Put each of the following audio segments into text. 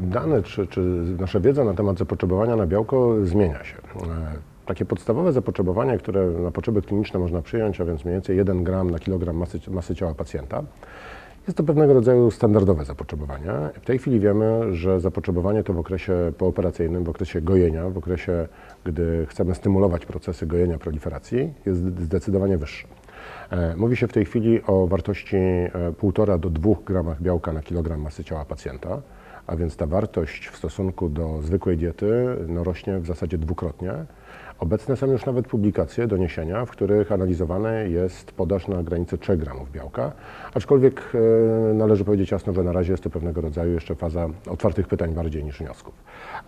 Dane czy, czy nasza wiedza na temat zapotrzebowania na białko zmienia się. E, Takie podstawowe zapotrzebowanie, które na potrzeby kliniczne można przyjąć, a więc mniej więcej 1 gram na kilogram masy, masy ciała pacjenta, jest to pewnego rodzaju standardowe zapotrzebowanie. W tej chwili wiemy, że zapotrzebowanie to w okresie pooperacyjnym, w okresie gojenia, w okresie, gdy chcemy stymulować procesy gojenia, proliferacji, jest zdecydowanie wyższe. E, Mówi się w tej chwili o wartości e, 1,5 do 2 gramach białka na kilogram masy ciała pacjenta, a więc ta wartość w stosunku do zwykłej diety no, rośnie w zasadzie dwukrotnie. Obecne są już nawet publikacje, doniesienia, w których analizowany jest podaż na granicy 3 gramów białka, aczkolwiek e, należy powiedzieć jasno, że na razie jest to pewnego rodzaju jeszcze faza otwartych pytań bardziej niż wniosków.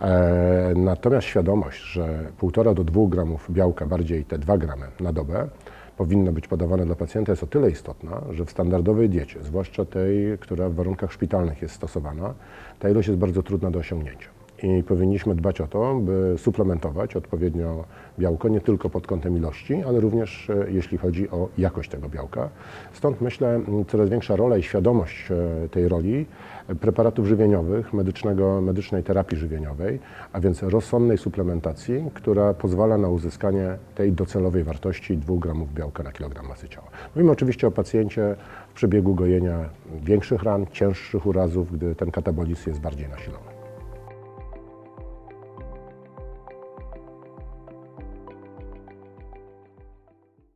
E, natomiast świadomość, że 1,5 do 2 gramów białka, bardziej te 2 gramy na dobę, powinno być podawane dla pacjenta jest o tyle istotna, że w standardowej diecie, zwłaszcza tej, która w warunkach szpitalnych jest stosowana, ta ilość jest bardzo trudna do osiągnięcia. I powinniśmy dbać o to, by suplementować odpowiednio białko nie tylko pod kątem ilości, ale również e, jeśli chodzi o jakość tego białka. Stąd myślę coraz większa rola i świadomość e, tej roli e, preparatów żywieniowych, medycznego, medycznej terapii żywieniowej, a więc rozsądnej suplementacji, która pozwala na uzyskanie tej docelowej wartości 2 gramów białka na kilogram masy ciała. Mówimy oczywiście o pacjencie w przebiegu gojenia większych ran, cięższych urazów, gdy ten katabolizm jest bardziej nasilony.